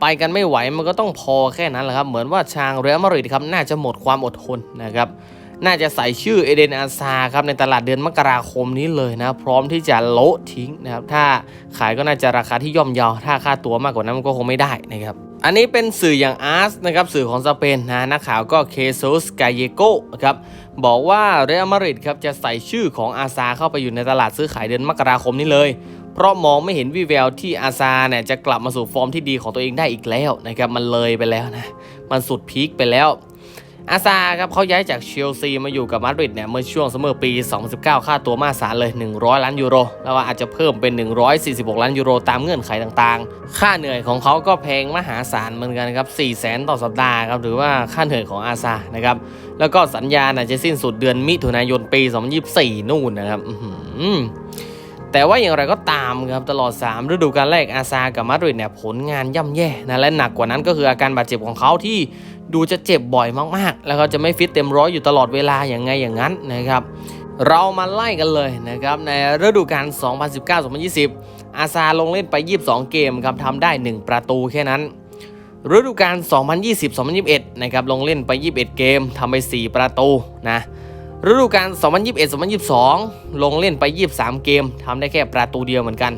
ไปกันไม่ไหวมันก็ต้องพอแค่นั้นแหละครับ เหมือนว่าชางเรอัลมาดริดครับน่าจะหมดความอดทนนะครับ น่าจะใส่ชื่อเอเดนอาซาครับในตลาดเดือนมกราคมนี้เลยนะพร้อมที่จะโละทิ้งนะครับถ้าขายก็น่าจะราคาที่ย่อมเยาถ้าค่าตัวมากกว่านั้นมันก็คงไม่ได้นะครับอันนี้เป็นสื่ออย่างอาร์สนะครับสื่อของสเปนนะนักข่าวก็เคซุสกาเยโกครับบอกว่าเรอัลมาดริดครับจะใส่ชื่อของอาซาเข้าไปอยู่ในตลาดซื้อขายเดือนมกราคมนี้เลย เพราะมองไม่เห็นวิแววที่อาซาเนี่ยจะกลับมาสู่ฟอร์มที่ดีของตัวเองได้อีกแล้วนะครับมันเลยไปแล้วนะมันสุดพีคไปแล้ว อาซาครับเขาย้ายจากเชลซีมาอยู่กับมาดริดเนี่ยเมื่อช่วงซัมเมอร์ปี 2019 ค่าตัวมาสารเลย 100 ล้านยูโร แล้วอาจจะเพิ่มเป็น 146 ล้านยูโรตามเงื่อนไขต่างๆ ค่าเหนื่อยของเขาก็แพงมหาศาลเหมือนกันครับ4 0 0 0 0 0 ต่อสัปดาห์ครับหรือว่าค่าเหนื่อยของอาซานะครับแล้วก็สัญญาจะสิ้นสุดเดือนมิถุนายนปี 2024 นู่นนะครับอื แต่ว่าอย่างไรก็ตามครับตลอด 3 ฤดูกาลแรกอาซากับมาดริดเนี่ยผลงานย่ำแย่นะและหนักกว่านั้นก็คืออาการบาดเจ็บของเขาที่ดูจะเจ็บบ่อยมากๆ แล้วก็จะไม่ฟิตเต็มร้อยอยู่ตลอดเวลาอย่างไงอย่างนั้นนะครับเรามาไล่กันเลยนะครับในฤดูกาล 2019-2020 อาซาลงเล่นไป 22 เกมครับทำได้ 1 ประตูแค่นั้น ฤดูกาล 2020-2021 นะครับลงเล่นไป 21 เกมทำไป 4 ประตูนะ ฤดูกาล 2021-2022 ลงเล่นไป 23 เกมทำได้แค่ประตูเดียวเหมือนกัน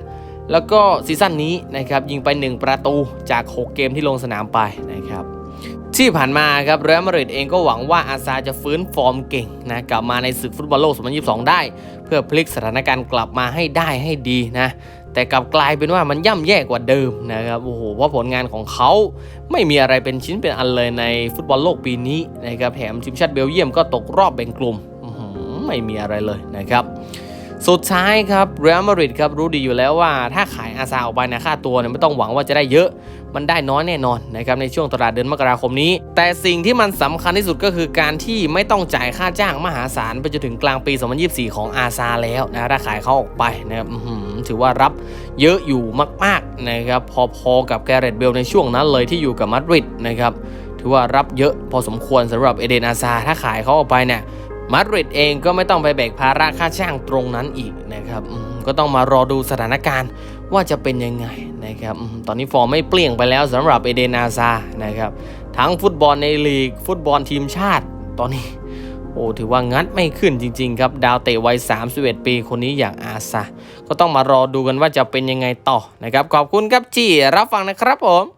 แล้วก็ซีซั่นนี้นะครับยิงไป 1 ประตูจาก 6 เกมที่ลงสนามไปนะครับที่ผ่านมาครับเรอัลมาดริดเองก็หวังว่าอาซาจะฟื้นฟอร์มเก่งนะกลับมาในศึกฟุตบอลโลก 2022 ได้ เพื่อพลิกสถานการณ์กลับมาให้ได้ให้ดีนะแต่กลับกลายเป็นว่ามันย่ำแย่กว่าเดิมนะครับโอ้โหเพราะผลงานของเขาไม่มีอะไรเป็นชิ้นเป็นอันเลยในฟุตบอลโลกปีนี้นะครับแถมทีมชาติเบลเยียมก็ตกรอบแบ่งกลุ่ม ไม่มีอะไรเลยนะครับสุดท้ายครับเรอัลมาดริดครับรู้ดีอยู่แล้วว่าถ้าขายอาซาออกไปนะค่าตัวเนี่ยไม่ต้องหวังว่าจะได้เยอะมันได้น้อยแน่นอนนะครับในช่วงตลาดเดือนมกราคมนี้ แต่สิ่งที่มันสำคัญที่สุดก็คือการที่ไม่ต้องจ่ายค่าจ้างมหาศาลไปจนถึงกลางปี 2024 ของอาซาแล้วนะถ้าขายเขาออกไปนะครับถือว่ารับเยอะอยู่มากๆนะครับพอๆกับแกเรตเบลในช่วงนั้นเลยที่อยู่กับมาดริดนะครับถือว่ารับเยอะพอสมควรสำหรับเอเดนอาซาถ้าขายเขาออกไปเนี่ย มาดริดเองก็ไม่ต้องไปแบกภาระค่าจ้างตรงนั้นอีกนะครับก็ต้องมารอดูสถานการณ์ว่าจะเป็นยังไงนะครับตอนนี้ฟอร์มไม่เปลี่ยงไปแล้วสำหรับเอเดนอาซานะครับทั้งฟุตบอลในลีก ฟุตบอลทีมชาติตอนนี้โอ้ถือว่างัดไม่ขึ้นจริง ๆ ครับ ดาวเตะวัย 31 ปีคนนี้อย่างอาซาก็ต้องมารอดูกันว่าจะเป็นยังไงต่อนะครับขอบคุณครับจีรับฟังนะครับผม